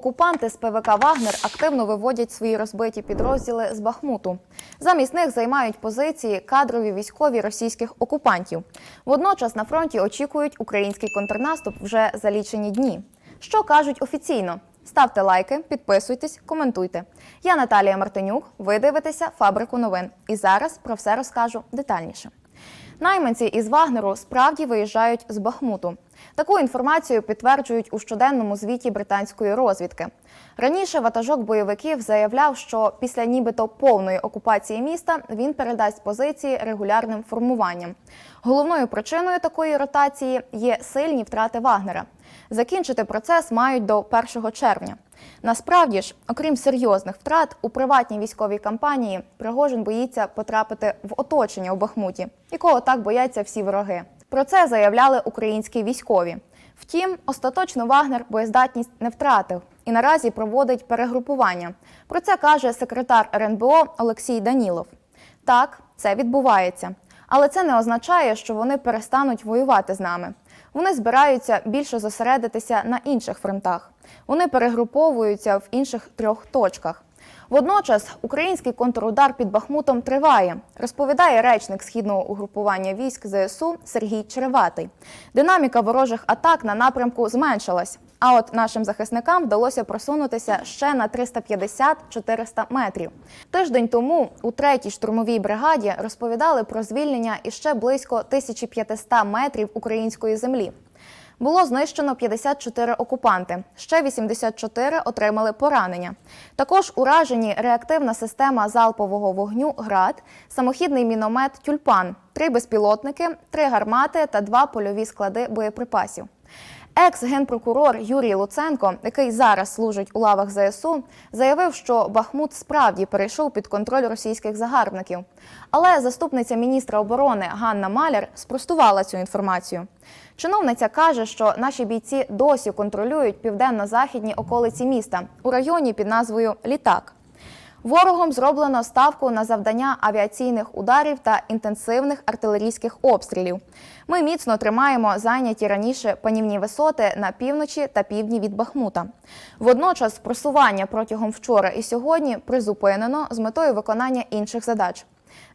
Окупанти з ПВК Вагнер активно виводять свої розбиті підрозділи з Бахмуту. Замість них займають позиції кадрові військові російських окупантів. Водночас на фронті очікують український контрнаступ вже за лічені дні. Що кажуть офіційно? Ставте лайки, підписуйтесь, коментуйте. Я Наталія Мартинюк. Ви дивитеся фабрику новин. І зараз про все розкажу детальніше. Найманці із Вагнеру справді виїжджають з Бахмуту. Таку інформацію підтверджують у щоденному звіті британської розвідки. Раніше ватажок бойовиків заявляв, що після нібито повної окупації міста він передасть позиції регулярним формуванням. Головною причиною такої ротації є сильні втрати Вагнера. Закінчити процес мають до 1 червня. Насправді ж, окрім серйозних втрат, у приватній військовій кампанії Пригожин боїться потрапити в оточення у Бахмуті, якого так бояться всі вороги. Про це заявляли українські військові. Втім, остаточно Вагнер боєздатність не втратив і наразі проводить перегрупування. Про це каже секретар РНБО Олексій Данілов. Так, це відбувається. Але це не означає, що вони перестануть воювати з нами. Вони збираються більше зосередитися на інших фронтах. Вони перегруповуються в інших трьох точках. Водночас український контрудар під Бахмутом триває, розповідає речник східного угрупування військ ЗСУ Сергій Череватий. Динаміка ворожих атак на напрямку зменшилась. А от нашим захисникам вдалося просунутися ще на 350-400 метрів. Тиждень тому у третій штурмовій бригаді розповідали про звільнення іще близько 1500 метрів української землі. Було знищено 54 окупанти, ще 84 отримали поранення. Також уражені реактивна система залпового вогню ГРАД, самохідний міномет Тюльпан, три безпілотники, три гармати та два польові склади боєприпасів. Екс-генпрокурор Юрій Луценко, який зараз служить у лавах ЗСУ, заявив, що Бахмут справді перейшов під контроль російських загарбників. Але заступниця міністра оборони Ганна Маляр спростувала цю інформацію. Чиновниця каже, що наші бійці досі контролюють південно-західні околиці міста у районі під назвою Літак. Ворогом зроблено ставку на завдання авіаційних ударів та інтенсивних артилерійських обстрілів. Ми міцно тримаємо зайняті раніше панівні висоти на півночі та півдні від Бахмута. Водночас просування протягом вчора і сьогодні призупинено з метою виконання інших задач.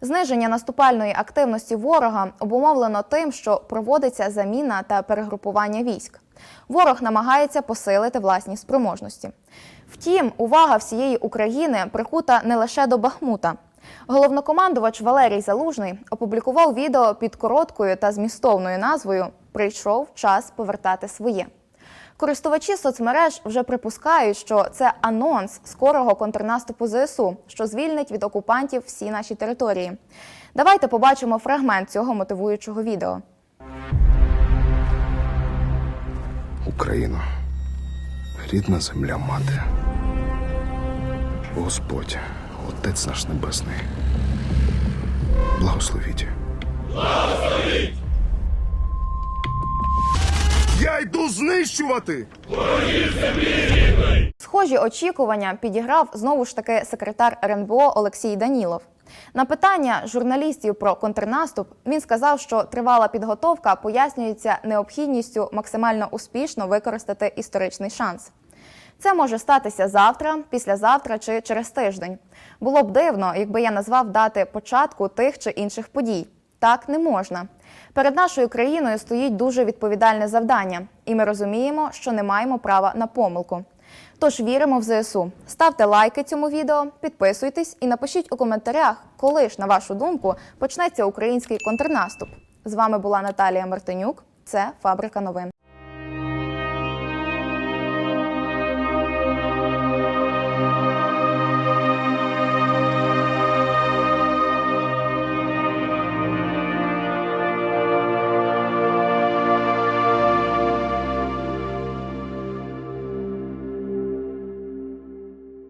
Зниження наступальної активності ворога обумовлено тим, що проводиться заміна та перегрупування військ. Ворог намагається посилити власні спроможності. Втім, увага всієї України прикута не лише до Бахмута. Головнокомандувач Валерій Залужний опублікував відео під короткою та змістовною назвою Прийшов час повертати своє. Користувачі соцмереж вже припускають, що це анонс скорого контрнаступу ЗСУ, що звільнить від окупантів всі наші території. Давайте побачимо фрагмент цього мотивуючого відео. Україно, рідна земля мати. Господь, Отець наш Небесний. Благословіть. Благословіть! Я йду знищувати! Схожі очікування підіграв знову ж таки секретар РНБО Олексій Данілов. На питання журналістів про контрнаступ він сказав, що тривала підготовка пояснюється необхідністю максимально успішно використати історичний шанс. Це може статися завтра, післязавтра чи через тиждень. Було б дивно, якби я назвав дати початку тих чи інших подій. Так не можна. Перед нашою країною стоїть дуже відповідальне завдання, і ми розуміємо, що не маємо права на помилку. Тож віримо в ЗСУ. Ставте лайки цьому відео, підписуйтесь і напишіть у коментарях, коли ж, на вашу думку, почнеться український контрнаступ. З вами була Наталія Мартинюк. Це Фабрика новин.